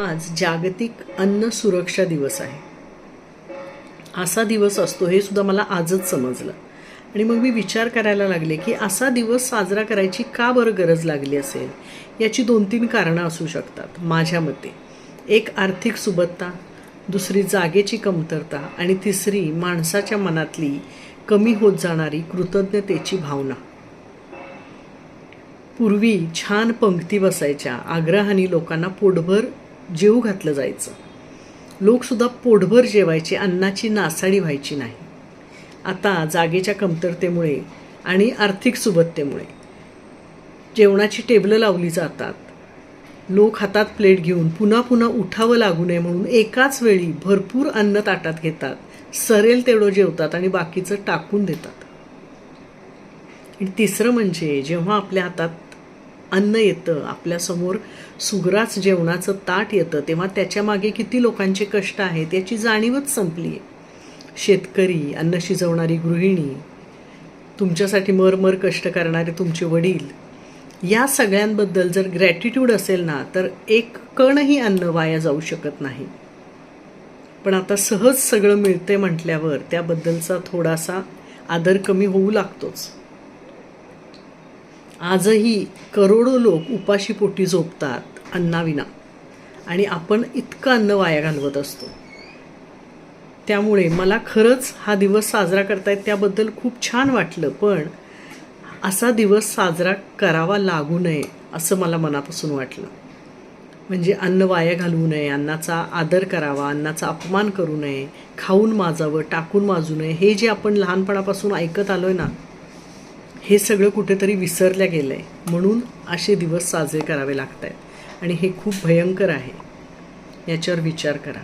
आज जागतिक अन्न सुरक्षा दिवस आहे. असा दिवस असतो हे सुद्धा मला आजच समजलं. आणि मग मी विचार करायला लागले की असा दिवस साजरा करायची का बरं गरज लागली असेल? याची दोन तीन कारणं असू शकतात माझ्या मते. एक आर्थिक सुबत्ता. दुसरी जागेची कमतरता. आणि तिसरी माणसाच्या मनातली कमी होत जाणारी कृतज्ञतेची भावना. पूर्वी छान पंक्ती बसायच्या. आग्रहाने लोकांना पोटभर जेऊ घातलं जायचं. लोकसुद्धा पोटभर जेवायचे अन्नाची नासाडी व्हायची नाही. आता जागेच्या कमतरतेमुळे आणि आर्थिक सुबत्तेमुळे जेवणाची टेबलं लावली जातात. लोक हातात प्लेट घेऊन पुन्हा पुन्हा उठावं लागू नये म्हणून एकाच वेळी भरपूर अन्न ताटात घेतात सरेल तेवढं जेवतात आणि बाकीचं टाकून देतात. आणि तिसरं म्हणजे जेव्हा आपल्या हातात अन्न येतं आपल्यासमोर सुग्रास जेवणाचं ताट येतं तेव्हा त्याच्यामागे किती लोकांचे कष्ट आहेत याची जाणीवच संपली आहे शेतकरी अन्न शिजवणारी गृहिणी तुमच्यासाठी मरमर कष्ट करणारे तुमचे वडील या सगळ्यांबद्दल जर ग्रॅटिट्यूड असेल ना तर एक कणही अन्न वाया जाऊ शकत नाही. पण आता सहज सगळं मिळते म्हटल्यावर त्याबद्दलचा थोडासा आदर कमी होऊ लागतोच. आजही करोडो लोक उपाशीपोटी झोपतात अन्नाविना आणि आपण इतकं अन्न वाया घालवत असतो. त्यामुळे मला खरंच हा दिवस साजरा करतायत त्याबद्दल खूप छान वाटलं पण असा दिवस साजरा करावा लागू नये असं मला मनापासून वाटलं. म्हणजे अन्न वाया घालवू नये अन्नाचा आदर करावा अन्नाचा अपमान करू नये खाऊन माजावं टाकून माजू नये हे जे आपण लहानपणापासून ऐकत आलो आहे ना हे सगळं कुठेतरी विसरलं गेलं आहे म्हणून असे दिवस साजरे करावे लागत आहेत आणि हे खूप भयंकर आहे. याच्यावर विचार करा.